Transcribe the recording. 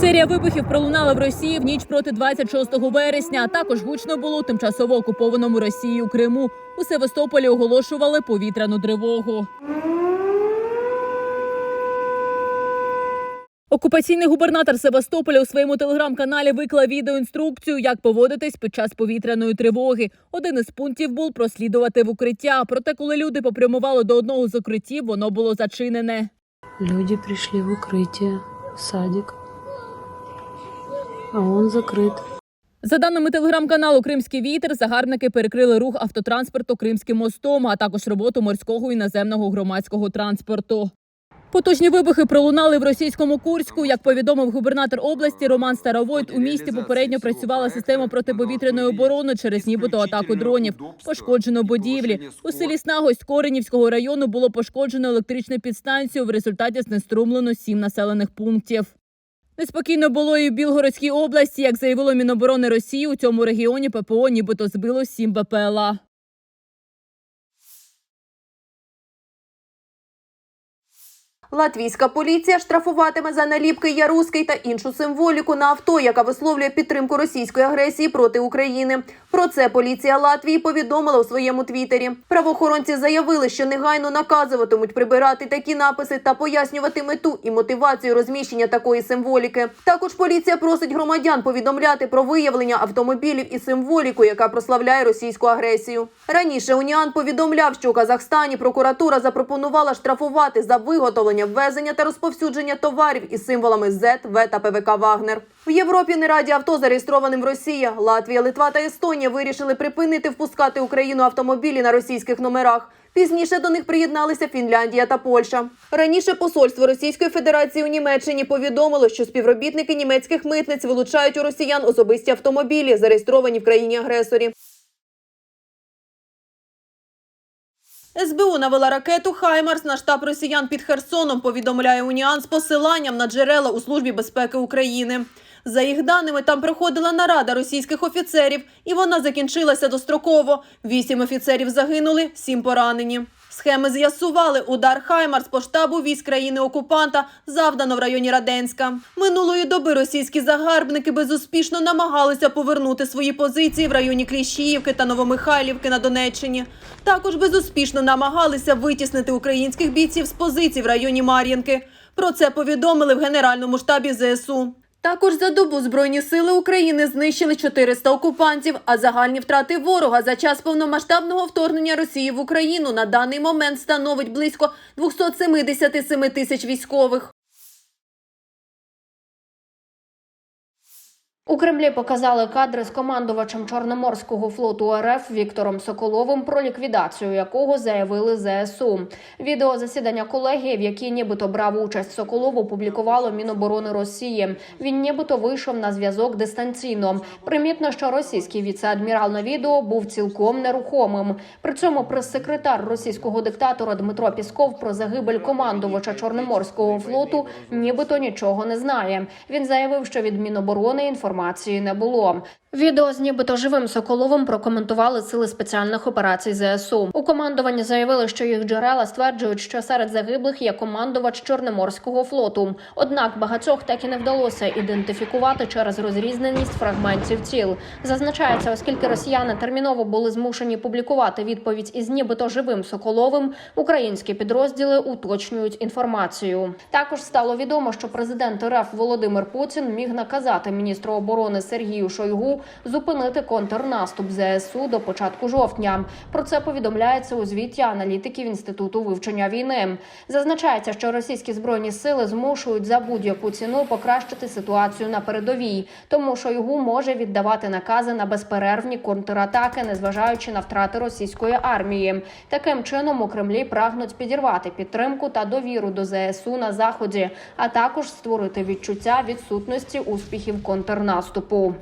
Серія вибухів пролунала в Росії в ніч проти 26 вересня. Також гучно було тимчасово окупованому Росією Криму. У Севастополі оголошували повітряну тривогу. Окупаційний губернатор Севастополя у своєму телеграм-каналі виклав відеоінструкцію, як поводитись під час повітряної тривоги. Один із пунктів був прослідувати в укриття. Проте, коли люди попрямували до одного з укриттів, воно було зачинене. Люди пришли в укрытие, в садик, а он закрыт. За даними телеграм-каналу Кримський вітер, загарбники перекрили рух автотранспорту Кримським мостом, а також роботу морського і наземного громадського транспорту. Потужні вибухи пролунали в російському Курську. Як повідомив губернатор області Роман Старовойт, у місті попередньо працювала система протиповітряної оборони через нібито атаку дронів. Пошкоджено будівлі. У селі Снагость Коренівського району було пошкоджено електричну підстанцію. В результаті знеструмлено сім населених пунктів. Неспокійно було і в Білгородській області. Як заявило Міноборони Росії, у цьому регіоні ППО нібито збило сім БПЛА. Латвійська поліція штрафуватиме за наліпки Яруський та іншу символіку на авто, яка висловлює підтримку російської агресії проти України. Про це поліція Латвії повідомила у своєму твіттері. Правоохоронці заявили, що негайно наказуватимуть прибирати такі написи та пояснювати мету і мотивацію розміщення такої символіки. Також поліція просить громадян повідомляти про виявлення автомобілів і символіку, яка прославляє російську агресію. Раніше Уніан повідомляв, що у Казахстані прокуратура запропонувала штрафувати за виготовлення, ввезення та розповсюдження товарів із символами Z, В та ПВК Вагнер. В Європі не раді авто зареєстрованим в Росії. Латвія, Литва та Естонія вирішили припинити впускати Україну автомобілі на російських номерах. Пізніше до них приєдналися Фінляндія та Польща. Раніше посольство Російської Федерації у Німеччині повідомило, що співробітники німецьких митниць вилучають у росіян особисті автомобілі, зареєстровані в країні-агресорі. СБУ навела ракету Хаймарс на штаб росіян під Херсоном. Повідомляє Уніан з посиланням на джерела у службі безпеки України. За їх даними, там проходила нарада російських офіцерів, і вона закінчилася достроково. Вісім офіцерів загинули, сім поранені. Схеми з'ясували. Удар Хаймарс по штабу військ країни-окупанта завдано в районі Раденська. Минулої доби російські загарбники безуспішно намагалися повернути свої позиції в районі Кліщіївки та Новомихайлівки на Донеччині. Також безуспішно намагалися витіснити українських бійців з позицій в районі Мар'їнки. Про це повідомили в Генеральному штабі ЗСУ. Також за добу Збройні сили України знищили 400 окупантів, а загальні втрати ворога за час повномасштабного вторгнення Росії в Україну на даний момент становить близько 277 тисяч військових. У Кремлі показали кадри з командувачем Чорноморського флоту РФ Віктором Соколовим, про ліквідацію якого заявили ЗСУ. Відео засідання колегії, в якій нібито брав участь Соколов, опублікувало Міноборони Росії. Він нібито вийшов на зв'язок дистанційно. Примітно, що російський віце-адмірал на відео був цілком нерухомим. При цьому прес-секретар російського диктатора Дмитро Пісков про загибель командувача Чорноморського флоту нібито нічого не знає. Він заявив, що від Міноборони інформації не було. Відео з нібито живим Соколовим прокоментували сили спеціальних операцій ЗСУ. У командуванні заявили, що їх джерела стверджують, що серед загиблих є командувач Чорноморського флоту. Однак багатьох так і не вдалося ідентифікувати через розрізненість фрагментів тіл. Зазначається, оскільки росіяни терміново були змушені публікувати відповідь із нібито живим Соколовим, українські підрозділи уточнюють інформацію. Також стало відомо, що президент РФ Володимир Путін міг наказати міністру оборони Сергію Шойгу зупинити контрнаступ ЗСУ до початку жовтня. Про це повідомляється у звіті аналітиків інституту вивчення війни. Зазначається, що російські збройні сили змушують за будь-яку ціну покращити ситуацію на передовій, тому Шойгу може віддавати накази на безперервні контратаки, незважаючи на втрати російської армії. Таким чином у Кремлі прагнуть підірвати підтримку та довіру до ЗСУ на заході, а також створити відчуття відсутності успіхів контрнаступу.